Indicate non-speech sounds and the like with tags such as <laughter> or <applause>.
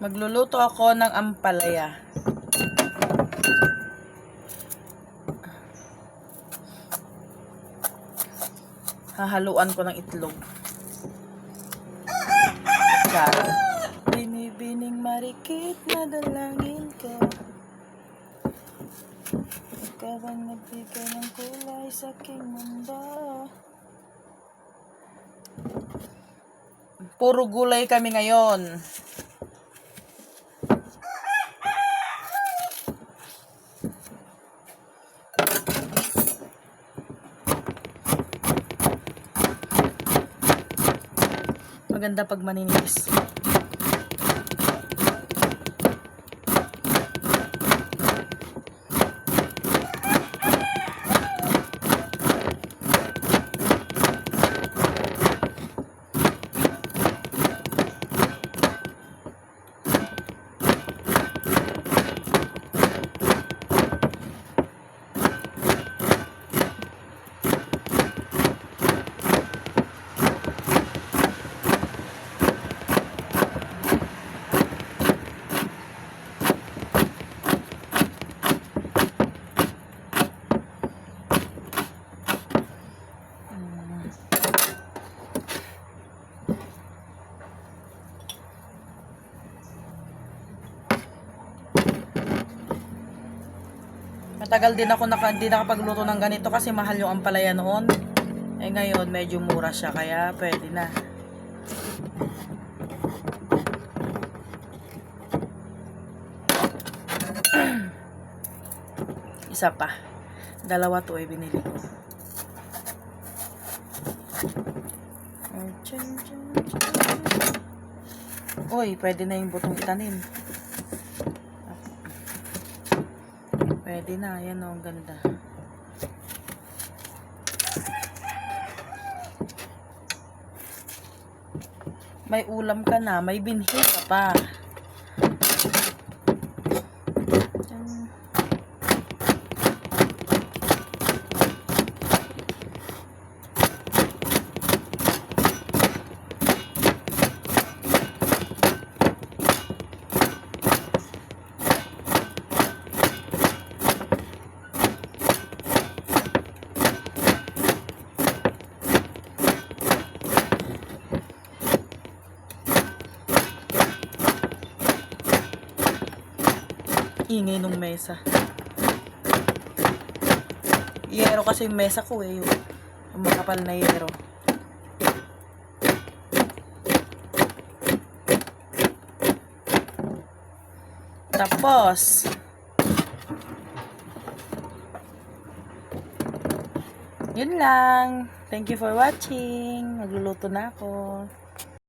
Magluluto ako ng ampalaya. Hahaluan ko ng itlog. Charo. Binibining marikit na dalangin ko. Ikaw ang nagbigay ng kulay sa aking mundo. Puro gulay kami ngayon. Maganda pag maninis. Matagal din ako naka, hindi nakapagluto ng ganito kasi mahal yung ampalaya noon. Eh ngayon, medyo mura siya kaya pwede na. <clears throat> Isa pa. Dalawa to ay binili ko. Uy, pwede na yung butong itanim. Pwede na. Ayan o, ang ganda. May ulam ka na. May binhi ka pa. Ayan. Ingay nung mesa. Yero kasi yung mesa ko eh. Yung, makapal na yero. Tapos, yun lang. Thank you for watching. Magluluto na ako.